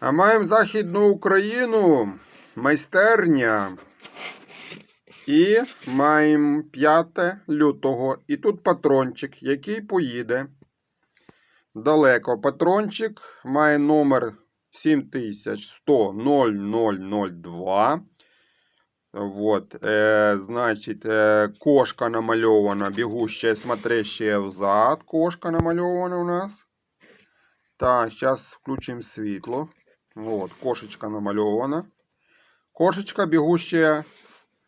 А маємо Західну Україну, майстерня. І маємо 5 лютого. І тут патрончик, який поїде далеко. Патрончик має номер 7100 Вот, е, значить, е, кошка намальована, бігущая, смотрящая взад. Кошка намальована у нас. Так, зараз включимо світло. Вот, кошечка намальована. Кошечка бігущая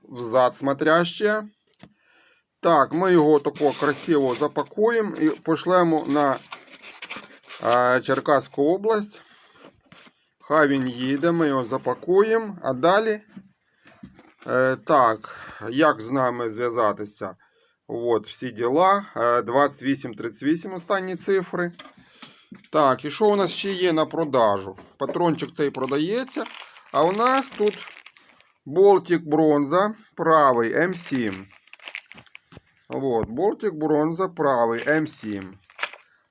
взад смотрящая. Так, ми його тако красиво запакуємо і пошлемо на е, Черкаську область. Хай він їде, ми його запакуємо, а далі. Е, так, як з нами зв'язатися? От, всі діла. Е, 2838 останні цифри. Так, і що у нас ще є на продажу? Патрончик цей продається. А у нас тут болтик бронза правий М7. От, болтик бронза правий М7.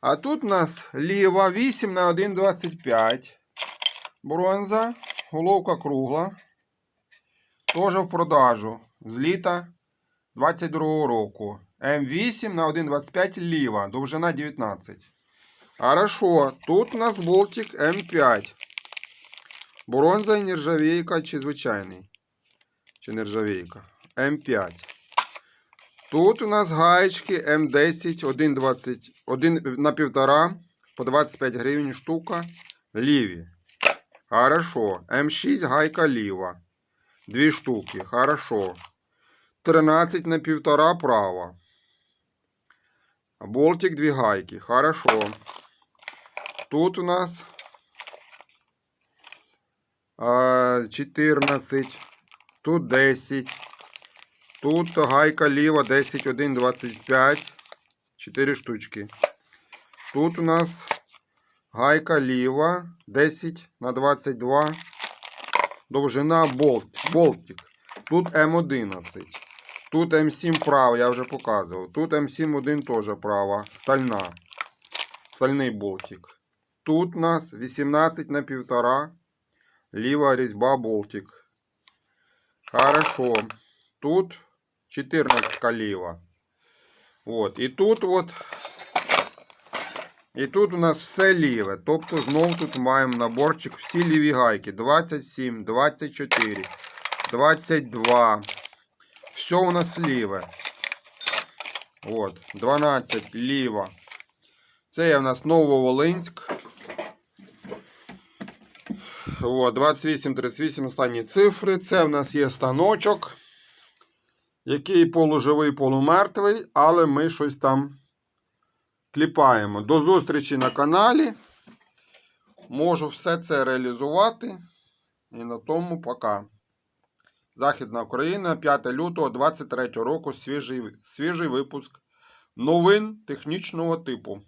А тут у нас ліва 8 на 1,25. Бронза, головка кругла. Теж в продажу. З літа 22 року. М8 на 1,25 ліва. Довжина 19. Хорошо. Тут у нас болтик М5. Бронза і нержавійка чи звичайний. Чи нержавійка. М5. Тут у нас гаєчки М10 1,20, 1 на 1,5 по 25 гривень штука. Ліві. Хорошо. М6 гайка ліва. Дві штуки. Хорошо. 13 на 1,5 права. Болтик дві гайки. Хорошо. Тут у нас 14. Тут 10. Тут гайка ліва 10, 1, 25. 4 штучки. Тут у нас гайка ліва 10 на 22. Довжина болт, болтик. Тут М11. Тут М7 права, я вже показував. Тут М7 1 теж права. Стальна. Стальний болтик. Тут у нас 18 на 1,5. Ліва різьба болтик. Хорошо. Тут 14 ліва. Вот. І тут от. І тут у нас все ліве. Тобто знов тут маємо наборчик всі ліві гайки. 27, 24, 22. Все у нас ліве. От, 12 ліва. Це є у нас Нововолинськ. От, 28, 38 останні цифри. Це в нас є станочок, який полуживий, полумертвий, але ми щось там кліпаємо. До зустрічі на каналі. Можу все це реалізувати. І на тому пока. Західна Україна, 5 лютого 23 року. Свіжий, свіжий випуск новин технічного типу.